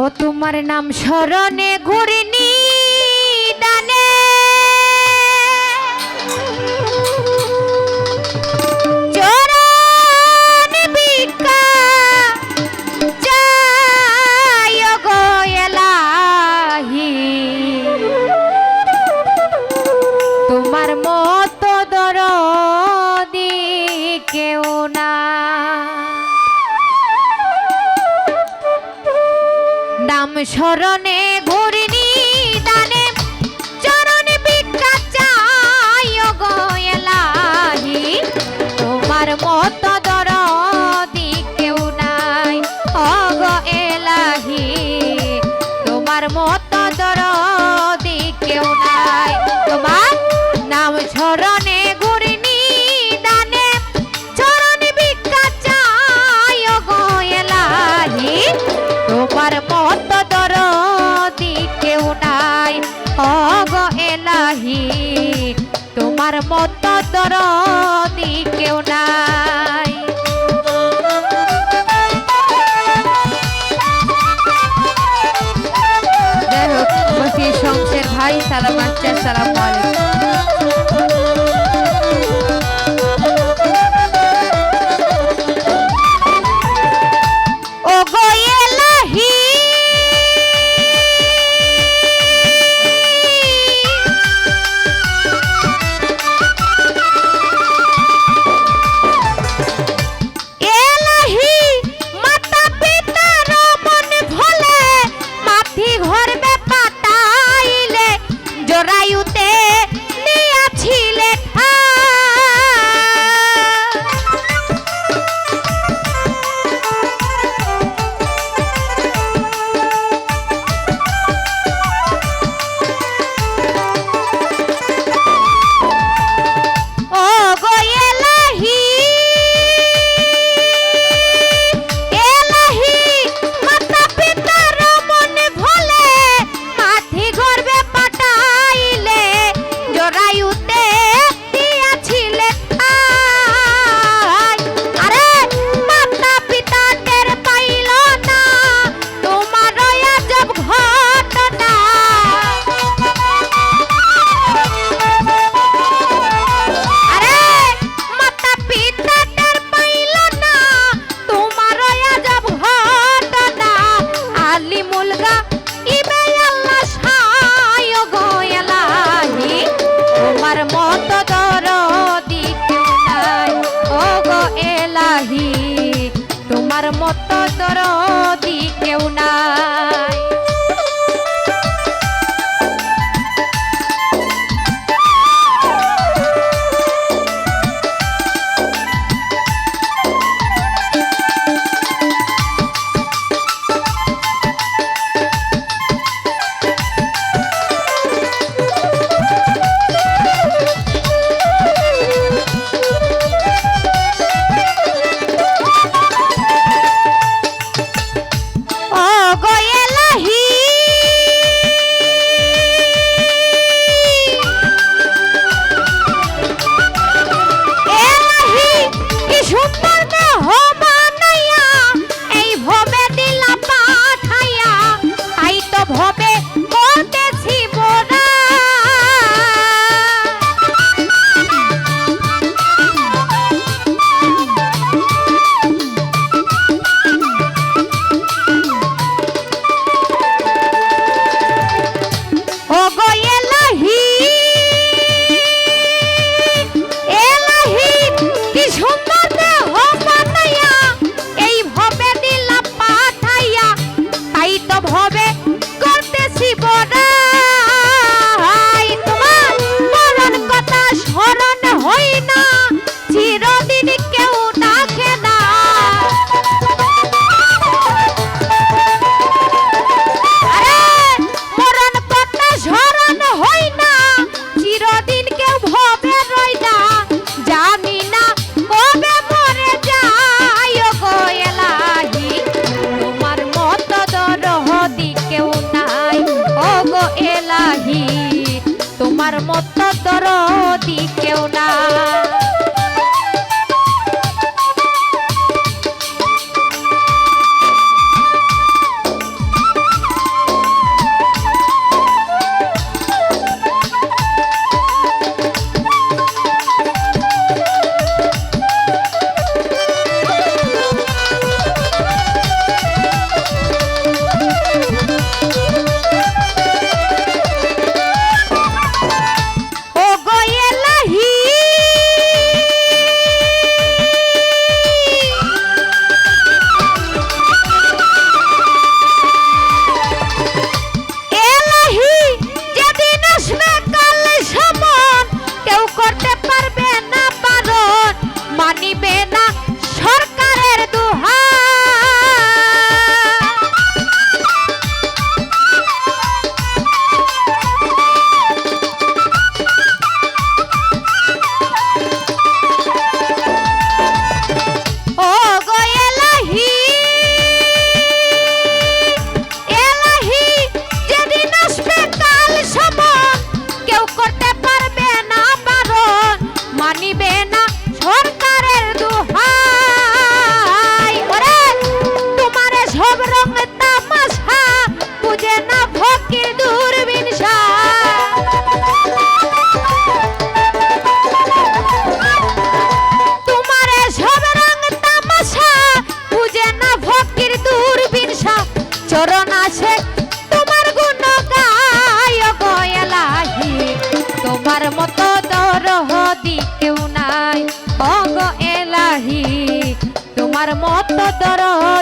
ও তোমার নাম স্মরণে ঘুরিনি। শরণে গো আমার মত দরদি কেউ নাই। সংসের ভাই সালাম আচ্ছা সালাম এলাহি। তোমার মতো দরদি কেউ নাই।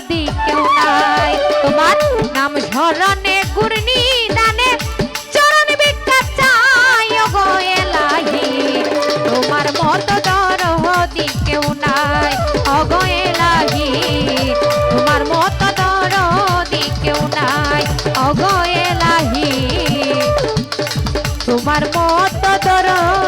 যদি কেউ নাই, তোমার নাম স্মরণে গুরনি দানে। চরণ চাই গো এলাহি, তোমার মত দরহদি কেউ নাই। অগো এলাহি, তোমার মত দরহদি কেউ নাই। অগো এলাহি, তোমার মত দরহ